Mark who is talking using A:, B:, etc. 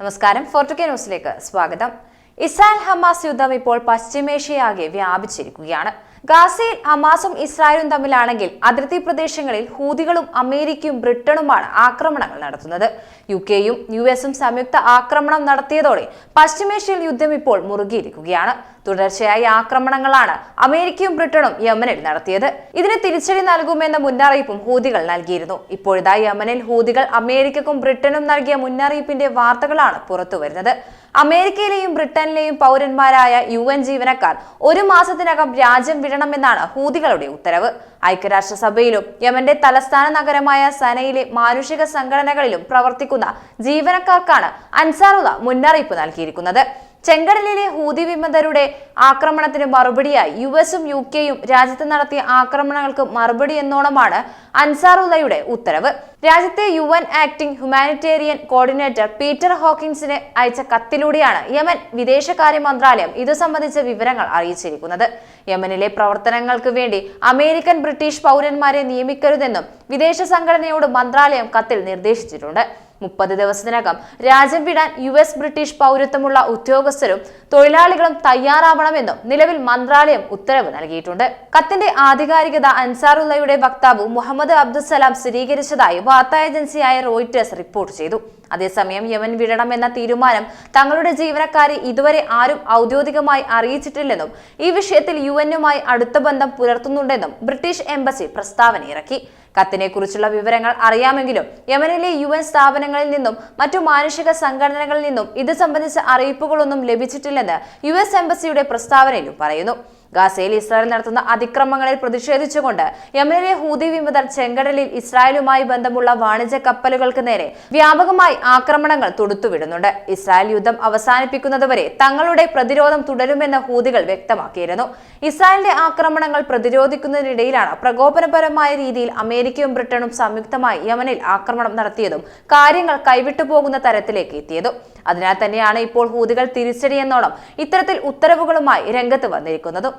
A: നമസ്കാരം. ഫോർട്ടുക്കെ ന്യൂസിലേക്ക് സ്വാഗതം. ഇസ്രായേൽ ഹമാസ് യുദ്ധം ഇപ്പോൾ പശ്ചിമേഷ്യയാകെ വ്യാപിച്ചിരിക്കുകയാണ്. ഗാസയിൽ ഹമാസും ഇസ്രായേലും തമ്മിലാണെങ്കിൽ അതിർത്തി പ്രദേശങ്ങളിൽ ഹൂതികളും അമേരിക്കയും ബ്രിട്ടനുമാണ് ആക്രമണങ്ങൾ നടത്തുന്നത്. യു കെയും യു എസും സംയുക്ത ആക്രമണം നടത്തിയതോടെ പശ്ചിമേഷ്യയിൽ യുദ്ധം ഇപ്പോൾ മുറുകിയിരിക്കുകയാണ്. തുടർച്ചയായി ആക്രമണങ്ങളാണ് അമേരിക്കയും ബ്രിട്ടനും യമനിൽ നടത്തിയത്. ഇതിന് തിരിച്ചടി നൽകുമെന്ന മുന്നറിയിപ്പും ഹൂതികൾ നൽകിയിരുന്നു. ഇപ്പോഴിതാ യമനിൽ ഹൂതികൾ അമേരിക്കക്കും ബ്രിട്ടനും നൽകിയ മുന്നറിയിപ്പിന്റെ വാർത്തകളാണ് പുറത്തുവരുന്നത്. അമേരിക്കയിലെയും ബ്രിട്ടനിലെയും പൗരന്മാരായ യു എൻ ജീവനക്കാർ ഒരു മാസത്തിനകം രാജ്യം വിടണമെന്നാണ് ഹൂതികളുടെ ഉത്തരവ്. ഐക്യരാഷ്ട്രസഭയിലും യമന്റെ തലസ്ഥാന നഗരമായ സനയിലെ മാനുഷിക സംഘടനകളിലും പ്രവർത്തിക്കുന്ന ജീവനക്കാർക്കാണ് അൻസാറുള്ള മുന്നറിയിപ്പ് നൽകിയിരിക്കുന്നത്. ചെങ്കടലിലെ ഹൂതി വിമതരുടെ ആക്രമണത്തിന് മറുപടിയായി യു എസും യു കെയും രാജ്യത്ത് നടത്തിയ ആക്രമണങ്ങൾക്ക് മറുപടി എന്നോണമാണ് അൻസാറുല്ലയുടെ ഉത്തരവ്. രാജ്യത്തെ U N acting humanitarian coordinator Peter ഹോക്കിൻസിന് അയച്ച കത്തിലൂടെയാണ് യമൻ വിദേശകാര്യ മന്ത്രാലയം ഇതു സംബന്ധിച്ച വിവരങ്ങൾ അറിയിച്ചിരിക്കുന്നത്. യമനിലെ പ്രവർത്തനങ്ങൾക്ക് വേണ്ടി അമേരിക്കൻ ബ്രിട്ടീഷ് പൗരന്മാരെ നിയമിക്കരുതെന്നും വിദേശ സംഘടനയോട് മന്ത്രാലയം കത്തിൽ നിർദ്ദേശിച്ചിട്ടുണ്ട്. മുപ്പത് ദിവസത്തിനകം രാജ്യം വിടാൻ യു എസ് ബ്രിട്ടീഷ് പൗരത്വമുള്ള ഉദ്യോഗസ്ഥരും തൊഴിലാളികളും തയ്യാറാവണമെന്നും നിലവിൽ മന്ത്രാലയം ഉത്തരവ് നൽകിയിട്ടുണ്ട്. കത്തിന്റെ ആധികാരികത അൻസാറുള്ളയുടെ വക്താവ് മുഹമ്മദ് അബ്ദുസലാം സ്ഥിരീകരിച്ചതായി വാർത്താ ഏജൻസിയായ റോയിറ്റേഴ്സ് റിപ്പോർട്ട് ചെയ്തു. അതേസമയം യമൻ വിടണമെന്ന തീരുമാനം തങ്ങളുടെ ജീവനക്കാരെ ഇതുവരെ ആരും ഔദ്യോഗികമായി അറിയിച്ചിട്ടില്ലെന്നും ഈ വിഷയത്തിൽ യു എന്നുമായി അടുത്ത ബന്ധം പുലർത്തുന്നുണ്ടെന്നും ബ്രിട്ടീഷ് എംബസി പ്രസ്താവന ഇറക്കി കത്തിനെ കുറിച്ചുള്ള വിവരങ്ങൾ അറിയാമെങ്കിലും യമനിലെ യു എൻ സ്ഥാപനങ്ങളിൽ നിന്നും മറ്റു മാനുഷിക സംഘടനകളിൽ നിന്നും ഇത് സംബന്ധിച്ച അറിയിപ്പുകളൊന്നും ലഭിച്ചിട്ടില്ലെന്ന് യു എസ് എംബസിയുടെ പ്രസ്താവനയിലും പറയുന്നു. ഗാസയിൽ ഇസ്രായേൽ നടത്തുന്ന അതിക്രമങ്ങളിൽ പ്രതിഷേധിച്ചുകൊണ്ട് യമനിലെ ഹൂതി വിമതർ ചെങ്കടലിൽ ഇസ്രായേലുമായി ബന്ധമുള്ള വാണിജ്യ കപ്പലുകൾക്ക് നേരെ വ്യാപകമായി ആക്രമണങ്ങൾ തൊടുത്തുവിടുന്നുണ്ട്. ഇസ്രായേൽ യുദ്ധം അവസാനിപ്പിക്കുന്നതുവരെ തങ്ങളുടെ പ്രതിരോധം തുടരുമെന്ന് ഹൂതികൾ വ്യക്തമാക്കിയിരുന്നു. ഇസ്രായേലിന്റെ ആക്രമണങ്ങൾ പ്രതിരോധിക്കുന്നതിനിടയിലാണ് പ്രകോപനപരമായ രീതിയിൽ അമേരിക്കയും ബ്രിട്ടനും സംയുക്തമായി യമനിൽ ആക്രമണം നടത്തിയതും കാര്യങ്ങൾ കൈവിട്ടു പോകുന്ന തരത്തിലേക്ക് എത്തിയതും. അതിനാൽ തന്നെയാണ് ഇപ്പോൾ ഹൂതികൾ തിരിച്ചടിയെന്നോണം ഇത്തരത്തിൽ ഉത്തരവുകളുമായി രംഗത്ത് വന്നിരിക്കുന്നതും.